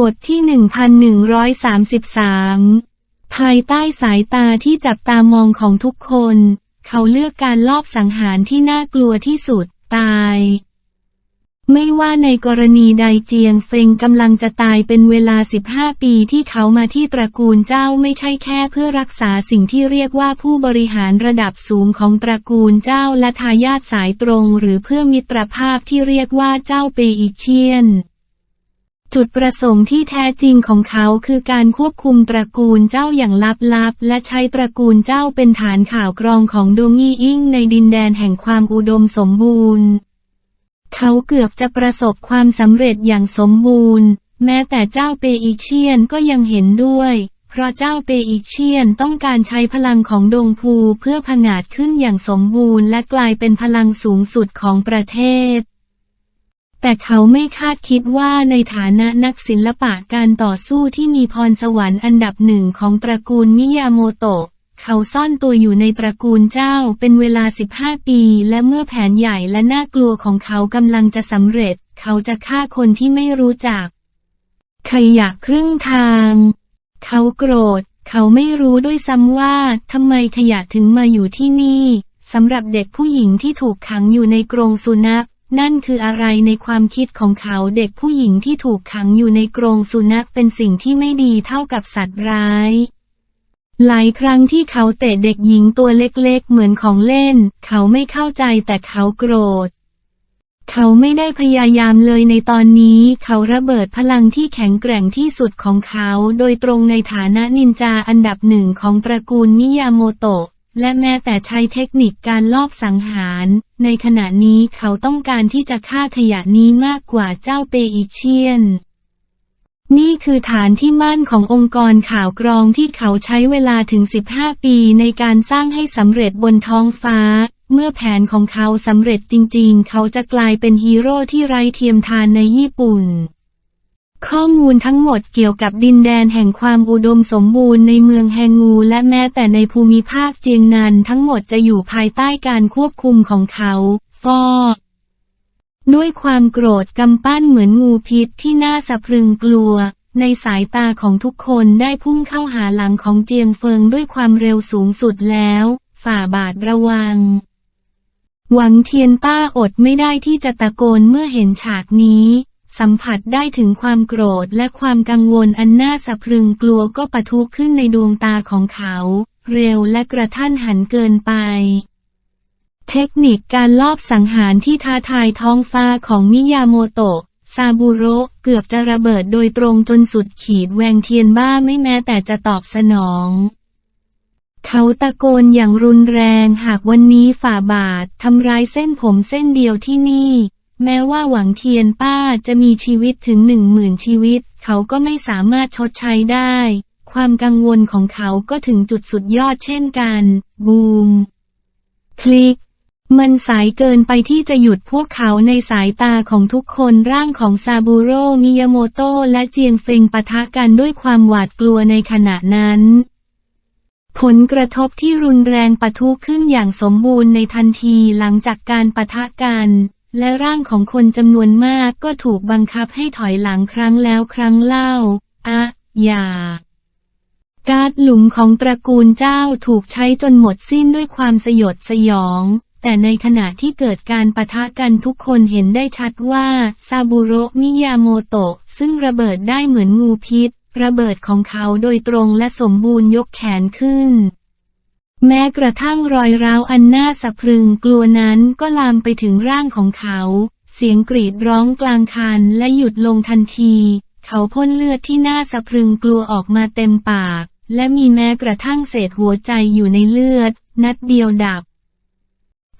บทที่ 1133 ภายใต้สายตาที่จับตามองของทุกคน เขาเลือกการลอบสังหารที่น่ากลัวที่สุด ตาย ไม่ว่าในกรณีใดเจียงเฟงกำลังจะตายเป็นเวลา 15 ปีที่เขามาที่ตระกูลเจ้าไม่ใช่แค่เพื่อรักษาสิ่งที่เรียกว่าผู้บริหารระดับสูงของตระกูลเจ้าและทายาทสายตรง หรือเพื่อมิตรภาพที่เรียกว่าเจ้าเปอีเชียน จุดประสงค์ที่แท้จริงของเขาคือการควบคุมตระกูลเจ้าอย่างลับๆ และใช้ตระกูลเจ้าเป็นฐานข่าวกรองของดงยี่อิงในดินแดนแห่งความอุดมสมบูรณ์ เขาเกือบจะประสบความสำเร็จอย่างสมบูรณ์ แม้แต่เจ้าเปอีเชียนก็ยังเห็นด้วย เพราะเจ้าเปอีเชียนต้องการใช้พลังของดงพูเพื่อผงาดขึ้นอย่างสมบูรณ์ และกลายเป็นพลังสูงสุดของประเทศ แต่เขาไม่คาดคิดว่าในฐานะนักศิลปะการต่อสู้ที่มีพรสวรรค์อันดับหนึ่งของตระกูลมิยาโมโตะ เขาซ่อนตัวอยู่ในตระกูลเจ้าเป็นเวลา 15 ปี และเมื่อแผนใหญ่และน่ากลัวของเขากำลังจะสำเร็จ เขาจะฆ่าคนที่ไม่รู้จักขยะครึ่งทาง เขาโกรธ เขาไม่รู้ด้วยซ้ำว่าทำไมขยะถึงมาอยู่ที่นี่สำหรับเด็กผู้หญิงที่ถูกขังอยู่ในกรงสุนัข นั่นคืออะไรในความคิดของเขาเด็กผู้หญิงที่ถูกขังอยู่ในกรงสุนัขเป็นสิ่งที่ไม่ดีเท่ากับสัตว์ร้าย หลายครั้งที่เขาเตะเด็กหญิงตัวเล็กๆ เหมือนของเล่น เขาไม่เข้าใจแต่เขาโกรธ เขาไม่ได้พยายามเลยในตอนนี้ เขาระเบิดพลังที่แข็งแกร่งที่สุดของเขา โดยตรงในฐานะนินจาอันดับหนึ่งของตระกูลมิยาโมโตะ และแม้แต่ใช้เทคนิคการลอบสังหาร ในขณะนี้เขาต้องการที่จะฆ่าขยะนี้มากกว่าเจ้าเปอีเชียน นี่คือฐานที่มั่นขององค์กรข่าวกรองที่เขาใช้เวลาถึง 15 ปีในการสร้างให้สำเร็จบนท้องฟ้า เมื่อแผนของเขาสำเร็จจริงๆ เขาจะกลายเป็นฮีโร่ที่ไร้เทียมทานในญี่ปุ่น ข้อมูลทั้งหมดเกี่ยวกับดินแดนแห่งความอุดมสมบูรณ์ในเมืองแฮงูและแม้แต่ในภูมิภาคเจียงนันทั้งหมดจะอยู่ภายใต้การควบคุมของเขา ฟอด้วยความโกรธกำปั้นเหมือนงูพิษที่น่าสะพรึงกลัว ในสายตาของทุกคนได้พุ่งเข้าหาหลังของเจียงเฟิงด้วยความเร็วสูงสุดแล้ว ฝ่าบาทระวัง หวังเทียนป้าอดไม่ได้ที่จะตะโกนเมื่อเห็นฉากนี้ สัมผัสได้ถึงความโกรธและความกังวลอันน่าสะพรึงกลัวก็ปะทุขึ้นในดวงตาของเขา เร็วและกระทันหันเกินไป เทคนิคการลอบสังหารที่ท้าทายท้องฟ้าของมิยาโมโตะซาบูโระเกือบจะระเบิดโดยตรงจนสุดขีดแวงเทียนบ้าไม่แม้แต่จะตอบสนอง เขาตะโกนอย่างรุนแรงหากวันนี้ฝ่าบาททำร้ายเส้นผมเส้นเดียวที่นี่ แม้ว่าหวังเทียนป้าจะมีชีวิตถึงหนึ่งหมื่นชีวิต เขาก็ไม่สามารถชดใช้ได้ ความกังวลของเขาก็ถึงจุดสุดยอดเช่นกัน บูม คลิก มันสายเกินไปที่จะหยุดพวกเขาในสายตาของทุกคนร่างของซาบูโรมิยาโมโตะและเจียงเฟงปะทะกันด้วยความหวาดกลัวในขณะนั้นผลกระทบที่รุนแรงปะทุขึ้นอย่างสมบูรณ์ในทันทีหลังจากการปะทะกัน และร่างของคนจำนวนมากก็ถูกบังคับให้ถอยหลังครั้งแล้วครั้งเล่า อะอย่า การหลุมของตระกูลเจ้าถูกใช้จนหมดสิ้นด้วยความสยดสยอง แต่ในขณะที่เกิดการปะทะกันทุกคนเห็นได้ชัดว่าซาบูโระมิยาโมโตะซึ่งระเบิดได้เหมือนงูพิษ ระเบิดของเขาโดยตรงและสมบูรณ์ยกแขนขึ้น แม้กระทั่งรอยร้าวอันน่าสะพรึงกลัวนั้นก็ลามไปถึงร่างของเขา เสียงกรีดร้องกลางคันและหยุดลงทันที เขาพ่นเลือดที่น่าสะพรึงกลัวออกมาเต็มปาก และมีแม้กระทั่งเศษหัวใจอยู่ในเลือด นัดเดียวดับ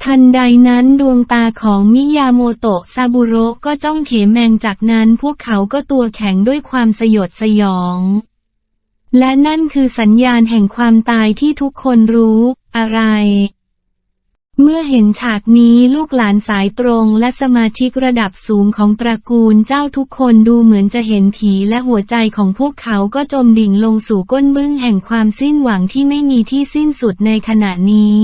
ทันใดนั้นดวงตาของมิยาโมโตะซาบุโระก็จ้องเขแมงจากนั้นพวกเขาก็ตัวแข็งด้วยความสยดสยอง และนั่นคือสัญญาณแห่งความตายที่ทุกคนรู้อะไร เมื่อเห็นฉากนี้ลูกหลานสายตรงและสมาชิกระดับสูงของตระกูลเจ้าทุกคนดูเหมือนจะเห็นผีและหัวใจของพวกเขาก็จมดิ่งลงสู่ก้นบึ้งแห่งความสิ้นหวังที่ไม่มีที่สิ้นสุดในขณะนี้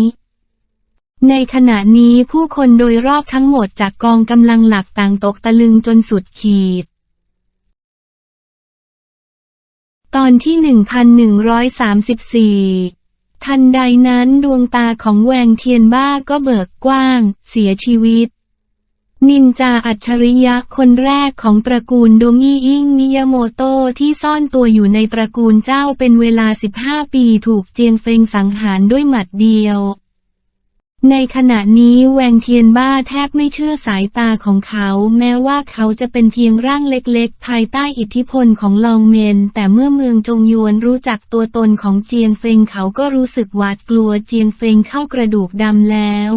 ในขณะนี้ผู้คนโดยรอบทั้งหมดจากกองกำลังหลักต่างตกตะลึงจนสุดขีด ตอนที่ 1134 ทันใดนั้นดวงตาของแวงเทียนบ้าก็เบิกกว้าง เสียชีวิต นินจาอัจฉริยะคนแรกของตระกูลโดงี่อิงมิยาโมโตที่ซ่อนตัวอยู่ในตระกูลเจ้าเป็นเวลา 15 ปีถูกเจียงเฟงสังหารด้วยหมัดเดียว ในขณะนี้แวงเทียนบ้าแทบไม่เชื่อสายตาของเขา แม้ว่าเขาจะเป็นเพียงร่างเล็กๆ ภายใต้อิทธิพลของลองเมน แต่เมื่อเมืองจงยวนรู้จักตัวตนของเจียงเฟงเขาก็รู้สึกหวาดกลัวเจียงเฟงเข้ากระดูกดำแล้ว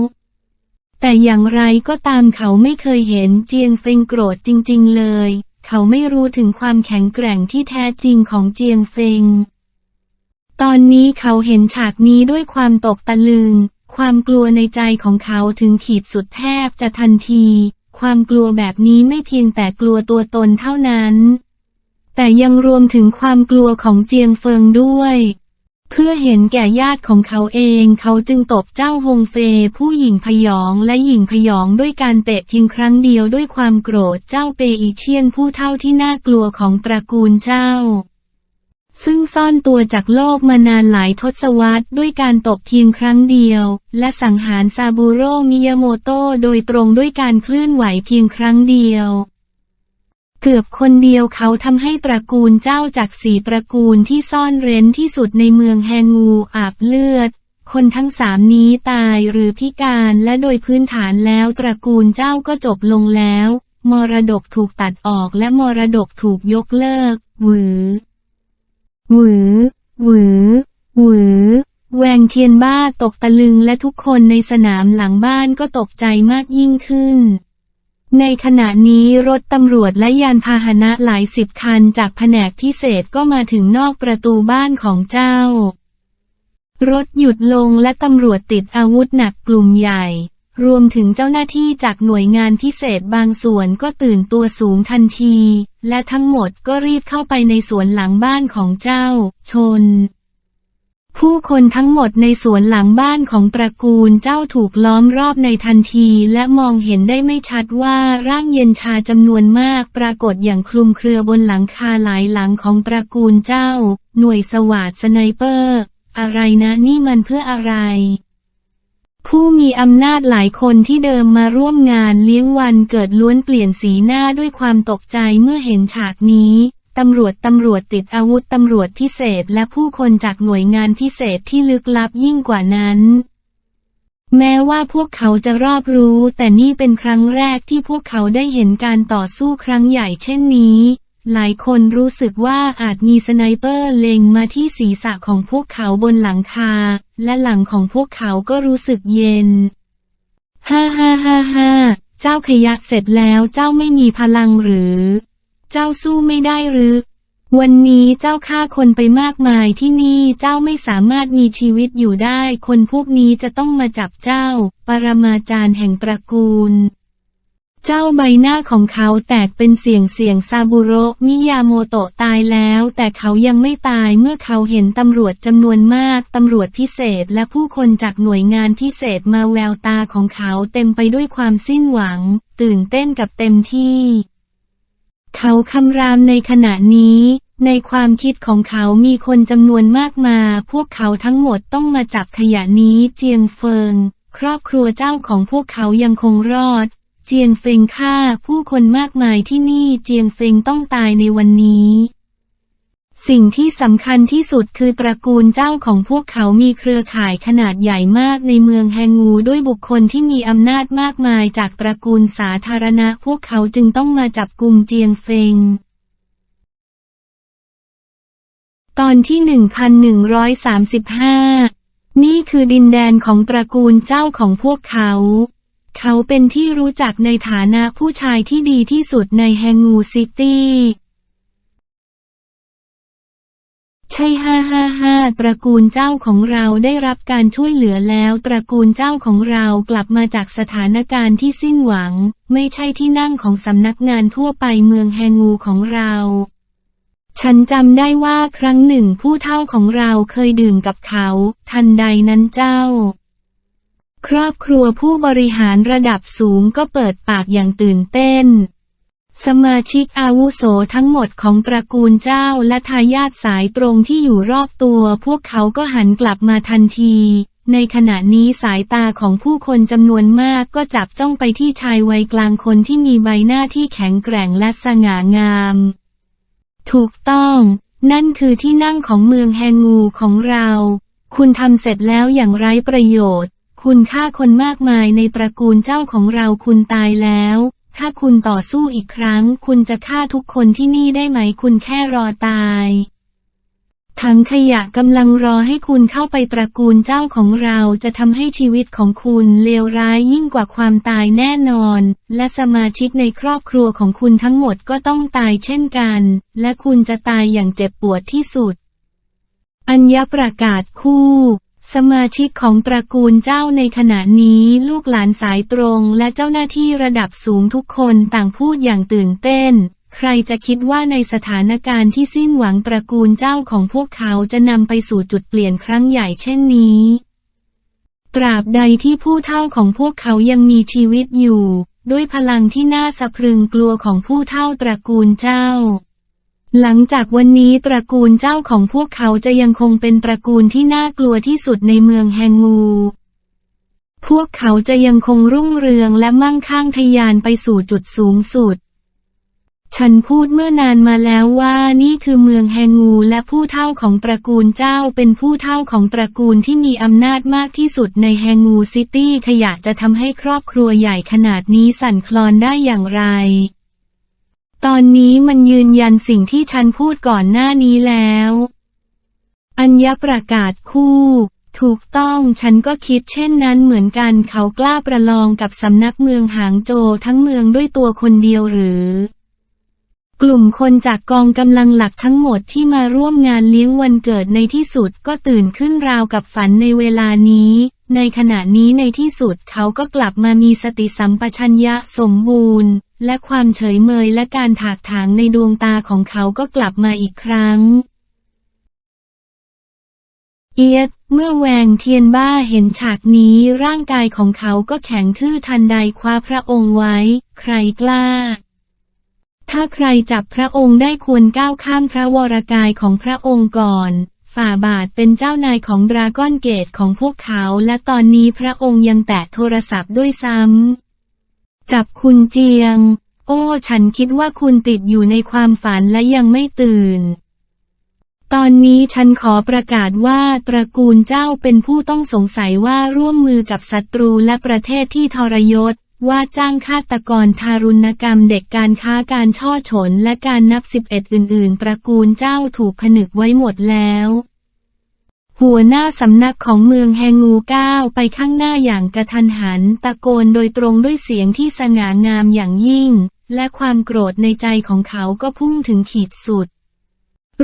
แต่อย่างไรก็ตามเขาไม่เคยเห็นเจียงเฟงโกรธจริง ๆ เลย เขาไม่รู้ถึงความแข็งแกร่งที่แท้จริงของเจียงเฟงตอนนี้เขาเห็นฉากนี้ด้วยความตกตะลึง ความกลัวในใจของเขาถึงขีดสุดแทบจะทันที ความกลัวแบบนี้ไม่เพียงแต่กลัวตัวตนเท่านั้น แต่ยังรวมถึงความกลัวของเจียงเฟิงด้วย เพื่อเห็นแก่ญาติของเขาเองเขาจึงตบเจ้าฮงเฟยผู้หญิงพยองและหญิงพยองด้วยการเตะเพียงครั้งเดียวด้วยความโกรธเจ้าเปอีเชียนผู้เท่าที่น่ากลัวของตระกูลเจ้า ซึ่งซ่อนตัวจากโลกมานานหลายทศวรรษด้วยการตบเพียงครั้งเดียว และสังหารซาบูโรมิยาโมโตโดยตรงด้วยการเคลื่อนไหวเพียงครั้งเดียว เกือบคนเดียวเขาทำให้ตระกูลเจ้าจากสี่ตระกูลที่ซ่อนเร้นที่สุดในเมืองแฮงูอาบเลือด คนทั้งสามนี้ตายหรือพิการและโดยพื้นฐานแล้วตระกูลเจ้าก็จบลงแล้ว มรดกถูกตัดออกและมรดกถูกยกเลิกหวือ หวือ หวือ หวือ แวงเทียนบ้าตกตะลึงและทุกคนในสนามหลังบ้านก็ตกใจมากยิ่งขึ้น ในขณะนี้รถตำรวจและยานพาหนะหลายสิบคันจากแผนกพิเศษก็มาถึงนอกประตูบ้านของเจ้า รถหยุดลงและตำรวจติดอาวุธหนักกลุ่มใหญ่ รวมถึงเจ้าหน้าที่จากหน่วยงานพิเศษบางส่วนก็ตื่นตัวสูงทันที และทั้งหมดก็รีบเข้าไปในสวนหลังบ้านของเจ้า ชน ผู้คนทั้งหมดในสวนหลังบ้านของตระกูลเจ้าถูกล้อมรอบในทันทีและมองเห็นได้ไม่ชัดว่าร่างเย็นชาจำนวนมากปรากฏอย่างคลุมเครือบนหลังคาหลายหลังของตระกูลเจ้า หน่วยสวาดสไนเปอร์ อะไรนะนี่มันเพื่ออะไร ผู้มีอำนาจหลายคนที่เดิมมาร่วมงานเลี้ยงวันเกิดล้วนเปลี่ยนสีหน้าด้วยความตกใจเมื่อเห็นฉากนี้ ตำรวจตำรวจติดอาวุธตำรวจพิเศษและผู้คนจากหน่วยงานพิเศษที่ลึกลับยิ่งกว่านั้น แม้ว่าพวกเขาจะรอบรู้ แต่นี่เป็นครั้งแรกที่พวกเขาได้เห็นการต่อสู้ครั้งใหญ่เช่นนี้ หลายคนรู้สึกว่าอาจมีสไนเปอร์เล็งมาที่ศีรษะของพวกเขาบนหลังคา และหลังของพวกเขาก็รู้สึกเย็น ฮ่าฮ่าฮ่าฮ่าเจ้าขยักเสร็จแล้วเจ้าไม่มีพลังหรือ เจ้าสู้ไม่ได้หรือ วันนี้เจ้าฆ่าคนไปมากมายที่นี่เจ้าไม่สามารถมีชีวิตอยู่ได้ คนพวกนี้จะต้องมาจับเจ้า ปรมาจารย์แห่งตระกูล เจ้าใบหน้าของเขาแตกเป็นเสียงเสียงซาบุโรมิยาโมโตะตายแล้ว แต่เขายังไม่ตายเมื่อเขาเห็นตำรวจจำนวนมาก ตำรวจพิเศษและผู้คนจากหน่วยงานพิเศษมาแววตาของเขาเต็มไปด้วยความสิ้นหวัง ตื่นเต้นกับเต็มที่ เขาคำรามในขณะนี้ ในความคิดของเขามีคนจำนวนมากมา พวกเขาทั้งหมดต้องมาจับขยะนี้เจียงเฟิง ครอบครัวเจ้าของพวกเขายังคงรอด เจียงเฟิงฆ่าผู้คนมากมายที่นี่เจียงเฟิงต้องตายในวันนี้ สิ่งที่สำคัญที่สุดคือตระกูลเจ้าของพวกเขามีเครือข่ายขนาดใหญ่มากในเมืองแฮงูด้วยบุคคลที่มีอำนาจมากมายจากตระกูลสาธารณะ พวกเขาจึงต้องมาจับกลุ่มเจียงเฟงตอนที่ 1135 นี่คือดินแดนของตระกูลเจ้าของพวกเขา เขาเป็นที่รู้จักในฐานะผู้ชายที่ดีที่สุดในแฮงูซิตี้ใช่ฮ่าฮ่าฮ่าตระกูลเจ้าของเราได้รับการช่วยเหลือแล้ว ตระกูลเจ้าของเรากลับมาจากสถานการณ์ที่สิ้นหวัง ไม่ใช่ที่นั่งของสำนักงานทั่วไปเมืองแฮงูของเรา ฉันจำได้ว่าครั้งหนึ่งผู้เฒ่าของเราเคยดื่มกับเขา ทันใดนั้นเจ้า ครอบครัวผู้บริหารระดับสูงก็เปิดปากอย่างตื่นเต้น สมาชิกอาวุโสทั้งหมดของตระกูลเจ้าและทายาทสายตรงที่อยู่รอบตัว พวกเขาก็หันกลับมาทันที ในขณะนี้สายตาของผู้คนจำนวนมากก็จับจ้องไปที่ชายวัยกลางคนที่มีใบหน้าที่แข็งแกร่งและสง่างาม ถูกต้อง นั่นคือที่นั่งของเมืองแฮงูของเรา คุณทำเสร็จแล้วอย่างไร้ประโยชน์ คุณฆ่าคนมากมายในตระกูลเจ้าของเราคุณตายแล้ว ถ้าคุณต่อสู้อีกครั้ง คุณจะฆ่าทุกคนที่นี่ได้ไหมคุณแค่รอตายถังขยะกำลังรอให้คุณเข้าไปตระกูลเจ้าของเราจะทำให้ชีวิตของคุณเลวร้ายยิ่งกว่าความตายแน่นอน และสมาชิกในครอบครัวของคุณทั้งหมดก็ต้องตายเช่นกัน และคุณจะตายอย่างเจ็บปวดที่สุด อัญญประกาศคู่ สมาชิกของตระกูลเจ้าในขณะนี้ลูกหลานสายตรงและเจ้าหน้าที่ระดับสูงทุกคนต่างพูดอย่างตื่นเต้น ใครจะคิดว่าในสถานการณ์ที่สิ้นหวังตระกูลเจ้าของพวกเขาจะนำไปสู่จุดเปลี่ยนครั้งใหญ่เช่นนี้ ตราบใดที่ผู้เฒ่าของพวกเขายังมีชีวิตอยู่ ด้วยพลังที่น่าสะพรึงกลัวของผู้เฒ่าตระกูลเจ้า หลังจากวันนี้ตระกูลเจ้าของพวกเขาจะยังคงเป็นตระกูลที่น่ากลัวที่สุดในเมืองแฮงู พวกเขาจะยังคงรุ่งเรืองและมั่งคั่งทะยานไปสู่จุดสูงสุด ฉันพูดเมื่อนานมาแล้วว่านี่คือเมืองแฮงูและผู้เฒ่าของตระกูลเจ้าเป็นผู้เฒ่าของตระกูลที่มีอำนาจมากที่สุดในแฮงูซิตี้ขยะจะทำให้ครอบครัวใหญ่ขนาดนี้สั่นคลอนได้อย่างไร ตอนนี้มันยืนยันสิ่งที่ฉันพูดก่อนหน้านี้แล้ว อัญญประกาศคู่ ถูกต้องฉันก็คิดเช่นนั้นเหมือนกันเขากล้าประลองกับสำนักเมืองหางโจวทั้งเมืองด้วยตัวคนเดียวหรือ กลุ่มคนจากกองกำลังหลักทั้งหมดที่มาร่วมงานเลี้ยงวันเกิดในที่สุดก็ตื่นขึ้นราวกับฝันในเวลานี้ ในขณะนี้ในที่สุดเขาก็กลับมามีสติสัมปชัญญะสมบูรณ์ และความเฉยเมยและการถากถางในดวงตาของเขาก็กลับมาอีกครั้ง เอียด เมื่อแวงเทียนบ้าเห็นฉากนี้ร่างกายของเขาก็แข็งทื่อทันใดคว้าพระองค์ไว้ ใครกล้า ถ้าใครจับพระองค์ได้ควรก้าวข้ามพระวรกายของพระองค์ก่อน ฝ่าบาทเป็นเจ้านายของดราก้อนเกตของพวกเขา และตอนนี้พระองค์ยังแตะโทรศัพท์ด้วยซ้ำ จับคุณเจียง โอ้ ฉันคิดว่าคุณติดอยู่ในความฝันและยังไม่ตื่น ตอนนี้ฉันขอประกาศว่าตระกูลเจ้าเป็นผู้ต้องสงสัยว่าร่วมมือกับศัตรูและประเทศที่ทรยศ ว่าจ้างฆาตกรทารุณกรรมเด็กการค้าการช่อฉนและการนับสิบเอ็ดอื่น ๆ ตระกูลเจ้าถูกผนึกไว้หมดแล้วหัวหน้าสำนักของเมืองแฮงูก้าวไปข้างหน้าอย่างกระทันหัน ตะโกนโดยตรงด้วยเสียงที่สง่างามอย่างยิ่ง และความโกรธในใจของเขาก็พุ่งถึงขีดสุด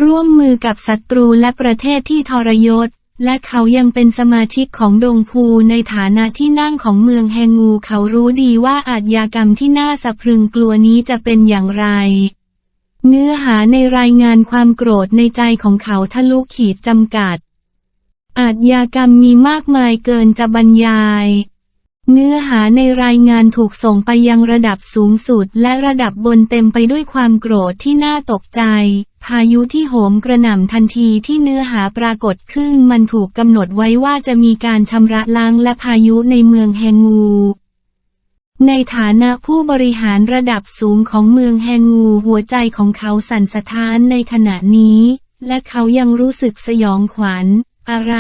ร่วมมือกับศัตรูและประเทศที่ทรยศ และเขายังเป็นสมาชิกของดงพูในฐานะที่นั่งของเมืองแฮงู เขารู้ดีว่าอาชญากรรมที่น่าสะพรึงกลัวนี้จะเป็นอย่างไร เนื้อหาในรายงานความโกรธในใจของเขาทะลุขีดจำกัด อาชญากรรมมีมากมายเกินจะบรรยาย เนื้อหาในรายงานถูกส่งไปยังระดับสูงสุด และระดับบนเต็มไปด้วยความโกรธที่น่าตกใจ พายุที่โหมกระหน่ำทันทีที่เนื้อหาปรากฏขึ้นมันถูกกำหนดไว้ว่าจะมีการชำระล้างและพายุในเมืองแฮงู ในฐานะผู้บริหารระดับสูงของเมืองแฮงูหัวใจของเขาสั่นสะท้านในขณะนี้ และเขายังรู้สึกสยองขวัญ อะไร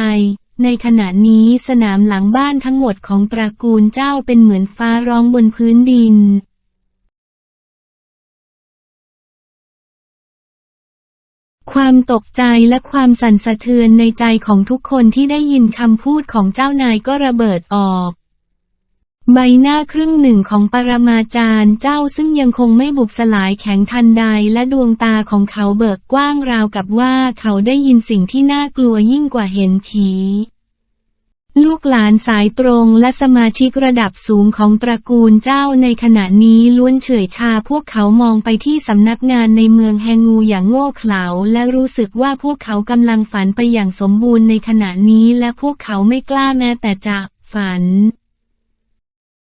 ในขณะนี้สนามหลังบ้านทั้งหมดของตระกูลเจ้าเป็นเหมือนฟ้าร้องบนพื้นดินความตกใจและความสั่นสะเทือนในใจของทุกคนที่ได้ยินคำพูดของเจ้านายก็ระเบิดออก ใบหน้าครึ่งหนึ่งของปรมาจารย์เจ้าซึ่งยังคงไม่บุบสลายแข็งทันใดและดวงตาของเขาเบิกกว้างราวกับว่าเขาได้ยินสิ่งที่น่ากลัวยิ่งกว่าเห็นผี ลูกหลานสายตรงและสมาชิกระดับสูงของตระกูลเจ้าในขณะนี้ล้วนเฉยชาพวกเขามองไปที่สำนักงานในเมืองแฮงูอย่างโง่เขลาและรู้สึกว่าพวกเขากำลังฝันไปอย่างสมบูรณ์ในขณะนี้และพวกเขาไม่กล้าแม้แต่จะฝัน